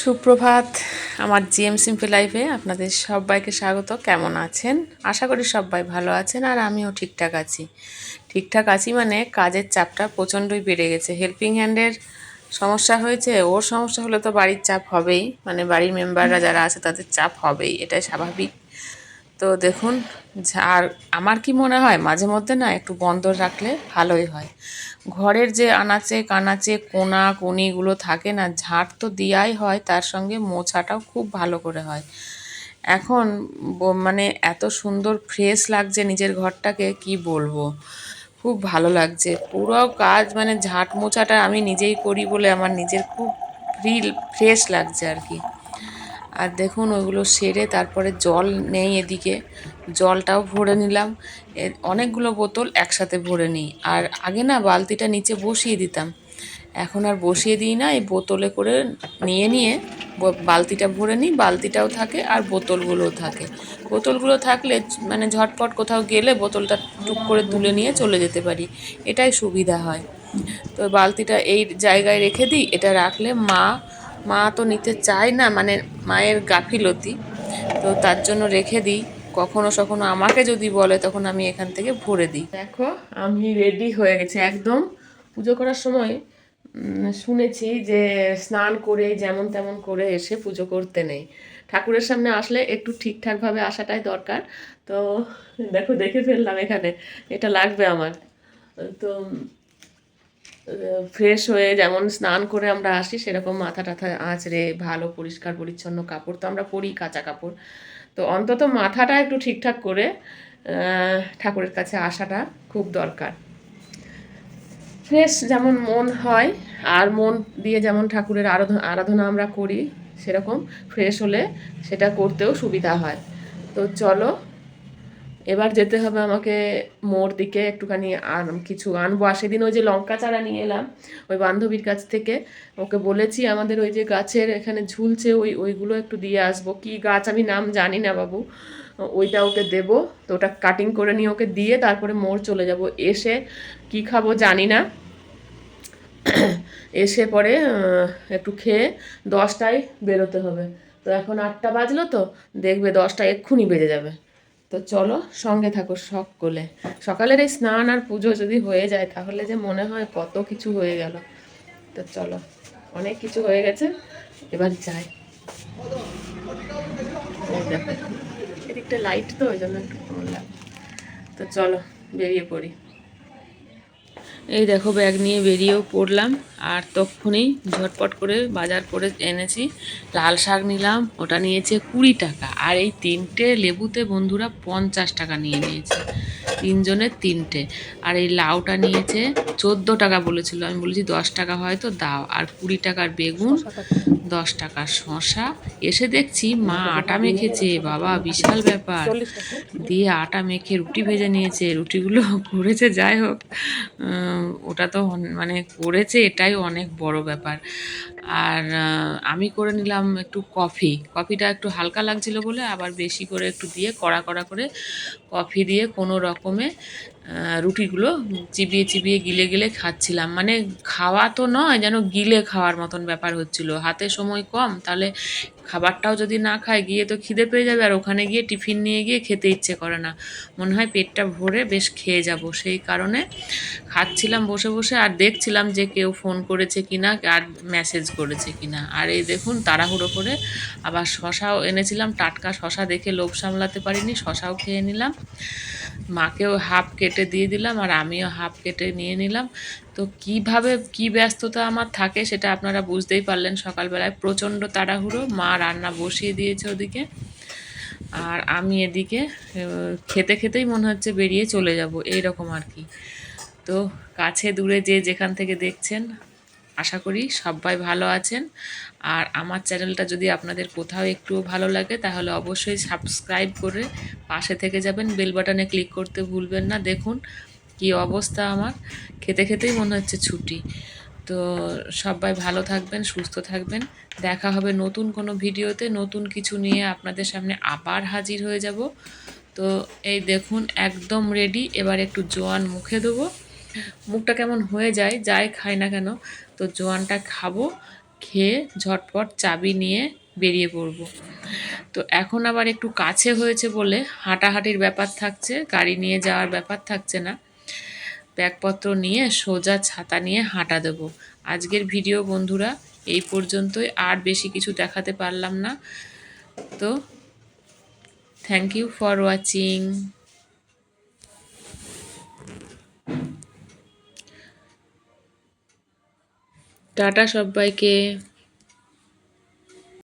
সুপ্রভাত, আমার জিএম সিম্পি লাইফে আপনাদের সবাইকে স্বাগত। কেমন আছেন? আশা করি সবাই ভালো আছেন আর আমিও ঠিকঠাক আছি। ঠিকঠাক আছি মানে কাজের চাপটা প্রচণ্ডই বেড়ে গেছে। হেল্পিং হ্যান্ডের সমস্যা হয়েছে, ওর সমস্যা হলে তো বাড়ির চাপ হবেই। মানে বাড়ির মেম্বাররা যারা আছে তাদের চাপ হবেই, এটাই স্বাভাবিক। তো দেখুন আর আমার কি মনে হয়, মাঝে মধ্যে না একটু বন্ধ রাখলে ভালোই হয়। ঘরের যে আনাচে কানাচে কোনা কোনিগুলো থাকে না ঝাঁট তো দেওয়াই হয়, তার সঙ্গে মোছাটাও খুব ভালো করে হয়। এখন মানে এত সুন্দর ফ্রেশ লাগছে নিজের ঘরটাকে, কি বলব? খুব ভালো লাগছে। পুরো কাজ মানে ঝাঁট মোছাটা আমি নিজেই করি বলে আমার নিজের খুব ফ্রিল ফ্রেশ লাগছে আর কি। আর দেখুন ওইগুলো সেরে তারপরে জল নেই এদিকে। জলটাও ভরে নিলাম। অনেকগুলো বোতল একসাথে ভরে নিই। আর আগে না বালতিটা নিচে বসিয়ে দিতাম। এখন আর বসিয়ে দিই না। এই বোতলে করে নিয়ে নিয়ে বালতিটা ভরে নিই। বালতিটাও থাকে আর বোতলগুলোও থাকে। বোতলগুলো থাকলে মানে ঝটপট কোথাও গেলে বোতলটা টুক করে তুলে নিয়ে চলে যেতে পারি। এটাই সুবিধা হয়। তো বালতিটা এই জায়গায় রেখে দিই। এটা রাখলে মা মা তো নিতে চায় না মানে মায়ের গাফিলতি। তো তার জন্য রেখে দিই। কখনো সখনো আমাকে যদি বলে, তখন আমি এখান থেকে ভরে দিই। দেখো, আমি রেডি হয়ে গেছি একদম। পুজো করার সময় শুনেছি যে স্নান করে যেমন তেমন করে এসে পুজো করতে নেই। ঠাকুরের সামনে আসলে একটু ঠিকঠাকভাবে আসাটাই দরকার। তো দেখো, দেখে ফেললাম এখানে। এটা লাগবে আমার। তো ফ্রেশ হয়ে যেমন স্নান করে আমরা আসি, সেরকম মাথা টাথা আঁচড়ে ভালো, পরিষ্কার, পরিচ্ছন্ন কাপড় তো আমরা পরি, কাঁচা কাপড়। তো অন্তত মাথাটা একটু ঠিকঠাক করে ঠাকুরের কাছে আসাটা খুব দরকার। ফ্রেশ যেমন মন হয়, আর মন দিয়ে যেমন ঠাকুরের আরাধনা আরাধনা আমরা করি, সেরকম ফ্রেশ হলে সেটা করতেও সুবিধা হয়। তো চলো এবার যেতে হবে আমাকে মোর দিকে একটুখানি আর কিছু আনব। আর সেদিন ওই যে লঙ্কা চারা নিয়ে এলাম, ওই বান্ধবীর কাছ থেকে। ওকে বলেছি, আমাদের ওই যে গাছের এখানে ঝুলছে, ওই ওইগুলো একটু দিয়ে আসব। কি গাছ? আমি নাম জানি না বাবু। ওইটা ওকে দেবো, তো ওটা কাটিং করে নিয়ে ওকে দিয়ে তারপরে মোড় চলে যাব। এসে কি খাব জানি না। এসে পরে একটু খেয়ে দশটায় বেরোতে হবে। তো এখন আটটা বাজলো তো, দেখবে দশটা এক্ষুনি বেজে যাবে। তো চলো সঙ্গে থাকো সকলে। সকালের এই স্নান আর পুজো যদি হয়ে যায়, তাহলে যে মনে হয় কত কিছু হয়ে গেল। তো চলো, অনেক কিছু হয়ে গেছে, এবার যাই। এদিকটা লাইট তো, ওই জন্য একটু তো চলো, বেরিয়ে পড়ি। এই দেখো ব্যাগ নিয়ে বেরিয়েও পড়লাম আর তখনই ঝটপট করে বাজার করে এনেছি। লাল শাক নিলাম, ওটা নিয়েছে কুড়ি টাকা আর এই তিনটে লেবুতে বন্ধুরা পঞ্চাশ টাকা নিয়ে নিয়েছে। তিনজনের তিনটে আর এই লাউটা নিয়েছে চোদ্দ টাকা বলেছিল, আমি বলেছি দশ টাকা হয়তো দাও। আর কুড়ি টাকার বেগুন দশ টাকার শশা এসে দেখছি মা আটা মেখেছে, বাবা, বিশাল ব্যাপার। দিয়ে আটা মেখে রুটি ভেজে নিয়েছে, রুটিগুলো করেছে, যাই হোক ওটা তো মানে করেছে, এটাই অনেক বড় ব্যাপার। আর আমি করে নিলাম একটু কফি। কফিটা একটু হালকা লাগছিল বলে আবার বেশি করে একটু দিয়ে কড়া কড়া করে কফি দিয়ে কোনো রকমে রুটিগুলো চিবিয়ে চিবিয়ে গিলে গিলে খাচ্ছিলাম। মানে খাওয়া তো নয়, যেন গিলে খাওয়ার মতন ব্যাপার হচ্ছিল। হাতে সময় কম, তাহলে খাবারটাও যদি না খায়, গিয়ে তো খিদে পেয়ে যাবে। আর ওখানে গিয়ে টিফিন নিয়ে গিয়ে খেতে ইচ্ছে করে না। মনে হয় পেটটা ভরে বেশ খেয়ে যাব। সেই কারণে খাচ্ছিলাম বসে বসে আর দেখছিলাম যে কেউ ফোন করেছে কি না আর মেসেজ করেছে কি না আর এই দেখুন, তাড়াহুড়ো করে আবার শশাও এনেছিলাম। টাটকা শশা দেখে লোভ সামলাতে পারিনি, শশাও খেয়ে নিলাম। মাকেও হাফ কেটে দিয়ে দিলাম আর আমিও হাফ কেটে নিয়ে নিলাম। তো কীভাবে, কি ব্যস্ততা আমার থাকে সেটা আপনারা বুঝতেই পারলেন সকালবেলায়। প্রচণ্ড তাড়াহুড়ো, মা রান্না বসিয়ে দিয়েছে ওদিকে। আর আমি এদিকে খেতে খেতেই মনে হচ্ছে বেরিয়ে চলে যাব এই রকম আর কি। তো কাছে দূরে যে যেখান থেকে দেখছেন আশা করি সবাই ভালো আছেন। আর আমার চ্যানেলটা যদি আপনাদের কোথাও একটু ভালো লাগে, তাহলে অবশ্যই সাবস্ক্রাইব করে পাশে থেকে যাবেন। বেল বাটনে ক্লিক করতে ভুলবেন না। দেখুন কি অবস্থা আমার। খেতে খেতেই মনে হচ্ছে ছুটি। তো সবাই ভালো থাকবেন, সুস্থ থাকবেন। দেখা হবে নতুন কোনো ভিডিওতে। নতুন কিছু নিয়ে আপনাদের সামনে আবার হাজির হয়ে যাব। তো এই দেখুন, একদম রেডি এবার একটু জোয়ান মুখে দেবো। মুখটা কেমন হয়ে যায়, যাই খাই না কেন। তো জোয়ানটা খাব, খেয়ে ঝটপট চাবি নিয়ে বেরিয়ে পড়ব। তো এখন আবার একটু কাছে হয়েছে বলে হাঁটাহাঁটির ব্যাপার থাকছে, গাড়ি নিয়ে যাওয়ার ব্যাপার থাকছে না। ব্যাগপত্র নিয়ে সোজা ছাতা নিয়ে হাঁটা দেবো। আজকের ভিডিও বন্ধুরা, এই পর্যন্তই। আর বেশি কিছু দেখাতে পারলাম না। তো থ্যাংক ইউ ফর ওয়াচিং টাটা সবাইকে।